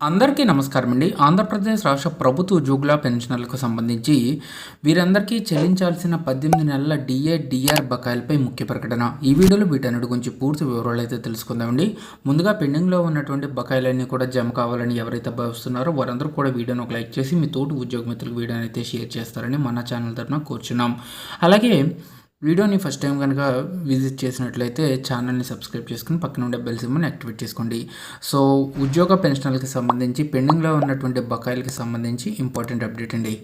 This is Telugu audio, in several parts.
అందరికీ నమస్కారం అండి. ఆంధ్రప్రదేశ్ రాష్ట్ర ప్రభుత్వ ఉద్యోగుల పెన్షనర్లకు సంబంధించి వీరందరికీ చెల్లించాల్సిన పద్దెనిమిది నెలల డిఏ డిఆర్ బకాయిలపై ముఖ్య ప్రకటన. ఈ వీడియోలో వీటన్నిటి గురించి పూర్తి వివరాలు అయితే తెలుసుకుందామండి. ముందుగా పెండింగ్లో ఉన్నటువంటి బకాయిలన్నీ కూడా జమ కావాలని ఎవరైతే భావిస్తున్నారో వారందరూ కూడా వీడియోని ఒక లైక్ చేసి మీ తోటి ఉద్యోగ మిత్రులకు వీడియోని అయితే షేర్ చేస్తారని మన ఛానల్ తరఫున కూర్చున్నాం. అలాగే వీడియోని ఫస్ట్ టైం కనుక విజిట్ చేసినట్లయితే ఛానల్ని సబ్స్క్రైబ్ చేసుకుని పక్కన ఉండే బెల్ సిమ్ని యాక్టివేట్ చేసుకోండి. సో ఉద్యోగ పెన్షన్లకు సంబంధించి పెండింగ్లో ఉన్నటువంటి బకాయిలకి సంబంధించి ఇంపార్టెంట్ అప్డేట్ అండి.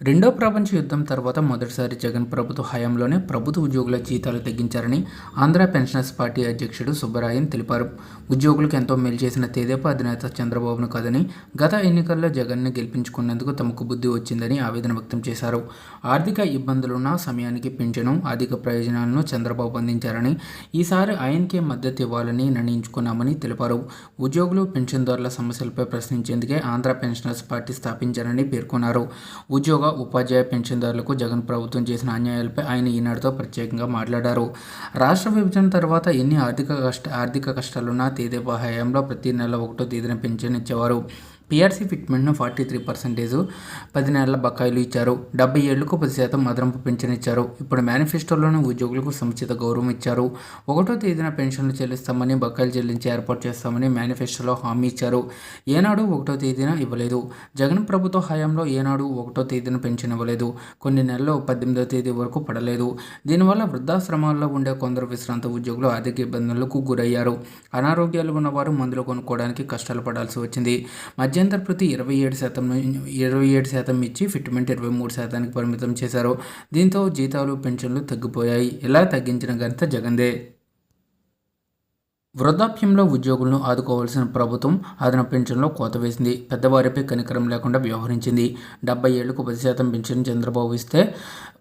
రెండో ప్రపంచ యుద్ధం తర్వాత మొదటిసారి జగన్ ప్రభుత్వ హయాంలోనే ప్రభుత్వ ఉద్యోగుల జీతాలు తగ్గించారని ఆంధ్ర పెన్షనర్స్ పార్టీ అధ్యక్షుడు సుబ్బరాయన్ తెలిపారు. ఉద్యోగులకు ఎంతో మేలు చేసిన తేదేపా అధినేత చంద్రబాబును కాదని గత ఎన్నికల్లో జగన్ను గెలిపించుకున్నందుకు తమకు బుద్ధి వచ్చిందని ఆవేదన వ్యక్తం చేశారు. ఆర్థిక ఇబ్బందులున్న సమయానికి పింఛను అధిక ప్రయోజనాలను చంద్రబాబు అందించారని ఈసారి ఆయనకే మద్దతు ఇవ్వాలని నిర్ణయించుకున్నామని తెలిపారు. ఉద్యోగులు పెన్షన్దారుల సమస్యలపై ప్రశ్నించేందుకే ఆంధ్ర పెన్షనర్స్ పార్టీ స్థాపించారని పేర్కొన్నారు. ఉద్యోగ ఉపాధ్యాయ పెన్షన్దారులకు జగన్ ప్రభుత్వం చేసిన అన్యాయాలపై ఆయన ఈనాడుతో ప్రత్యేకంగా మాట్లాడారు. రాష్ట్ర విభజన తర్వాత ఎన్ని ఆర్థిక కష్ట ఆర్థిక కష్టాలున్నా తేదేపా హయాంలో ప్రతి నెల ఒకటో తేదీన పెన్షన్ ఇచ్చేవారు. పీఆర్సీ ఫిట్మెంట్ను ఫార్టీ త్రీ పర్సెంటేజ్ పది నెలల బకాయిలు ఇచ్చారు. డెబ్బై ఏళ్ళకు పది శాతం అదనపు పెన్షన్ ఇచ్చారు. ఇప్పుడు మేనిఫెస్టోలోని ఉద్యోగులకు సముచిత గౌరవం ఇచ్చారు. ఒకటో తేదీన పెన్షన్లు చెల్లిస్తామని బకాయిలు చెల్లించి ఏర్పాటు చేస్తామని మేనిఫెస్టోలో హామీ ఇచ్చారు. ఏనాడు ఒకటో తేదీన ఇవ్వలేదు. జగన్ ప్రభుత్వ హయాంలో ఏనాడు ఒకటో తేదీన పెన్షన్ ఇవ్వలేదు. కొన్ని నెలల్లో పద్దెనిమిదో తేదీ వరకు పడలేదు. దీనివల్ల వృద్ధాశ్రమాల్లో ఉండే కొందరు విశ్రాంత ఉద్యోగులు ఆర్థిక ఇబ్బందులకు గురయ్యారు. అనారోగ్యాలు ఉన్నవారు మందులు కొనుక్కోవడానికి కష్టాలు పడాల్సి వచ్చింది. మధ్య మధ్యంతర ప్రతి ఇరవై ఏడు శాతం ఇరవై ఏడు శాతం ఇచ్చి ఫిట్మెంట్ ఇరవై మూడు శాతానికి పరిమితం చేశారు. దీంతో జీతాలు పెన్షన్లు తగ్గిపోయాయి. ఇలా తగ్గించిన ఘనత జగందే? వృద్ధాప్యంలో ఉద్యోగులను ఆదుకోవాల్సిన ప్రభుత్వం అదన పెన్షన్లో కోత వేసింది. పెద్దవారిపై కనికరం లేకుండా వ్యవహరించింది. డెబ్బై ఏళ్ళకు పది శాతం పెన్షన్ చంద్రబాబు ఇస్తే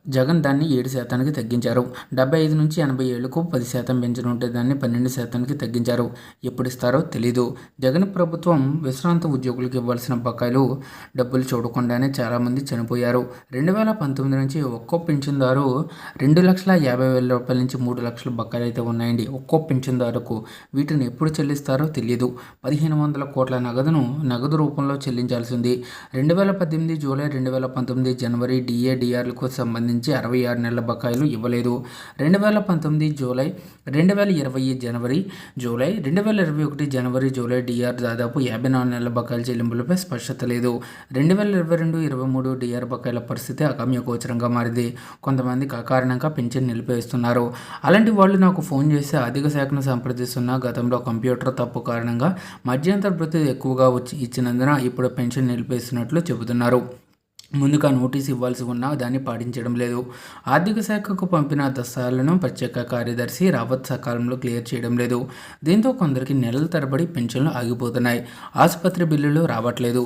జగన్ దాన్ని ఏడు శాతానికి తగ్గించారు. డెబ్బై ఐదు నుంచి ఎనభై ఏళ్ళకు పది శాతం పెన్షన్ ఉంటే దాన్ని పన్నెండు శాతానికి తగ్గించారు. ఎప్పుడు ఇస్తారో తెలీదు. జగన్ ప్రభుత్వం విశ్రాంత ఉద్యోగులకు ఇవ్వాల్సిన బకాయిలు డబ్బులు చూడకుండానే చాలామంది చనిపోయారు. రెండు వేల పంతొమ్మిది నుంచి ఒక్కో పెన్షన్దారు రెండు లక్షల యాభై వేల రూపాయల నుంచి మూడు లక్షల బకాయిలు అయితే ఉన్నాయండి. ఒక్కో పెన్షన్దారుకు వీటిని ఎప్పుడు చెల్లిస్తారో తెలియదు పదిహేను వందల కోట్ల నగదును నగదు రూపంలో చెల్లించాల్సింది. రెండు వేల పద్దెనిమిది జూలై రెండు వేల పంతొమ్మిది జనవరి డిఏడిఆర్లకు సంబంధించి అరవై ఆరు నెలల బకాయిలు ఇవ్వలేదు. రెండు వేల పంతొమ్మిది జూలై రెండు వేల ఇరవై జనవరి జూలై రెండు వేల ఇరవై ఒకటి జనవరి జూలై డిఆర్ దాదాపు యాభై నాలుగు నెలల బకాయిల చెల్లింపులపై స్పష్టత లేదు. రెండు వేల ఇరవై రెండు ఇరవై మూడు డిఆర్ బకాయిల పరిస్థితి అగమ్యగోచరంగా మారింది. కొంతమందికి అకారణంగా పెన్షన్ నిలిపేస్తున్నారు అలాంటి వాళ్ళు నాకు ఫోన్ చేసి ఆర్థిక శాఖను సంప్రదిస్తున్న గతంలో కంప్యూటర్ తప్పు కారణంగా మధ్యంతర భృతి ఎక్కువగా వచ్చి ఇచ్చినందున ఇప్పుడు పెన్షన్ నిలిపేస్తున్నట్లు చెబుతున్నారు. ముందుగా నోటీస్ ఇవ్వాల్సి ఉన్నా దాన్ని పాటించడం లేదు. ఆర్థిక శాఖకు పంపిన దస్తాలను ప్రత్యేక కార్యదర్శి రావత్ సకాలంలో క్లియర్ చేయడం లేదు. దీంతో కొందరికి నెలల తరబడి పెన్షన్లు ఆగిపోతున్నాయి. ఆసుపత్రి బిల్లులు రావట్లేదు.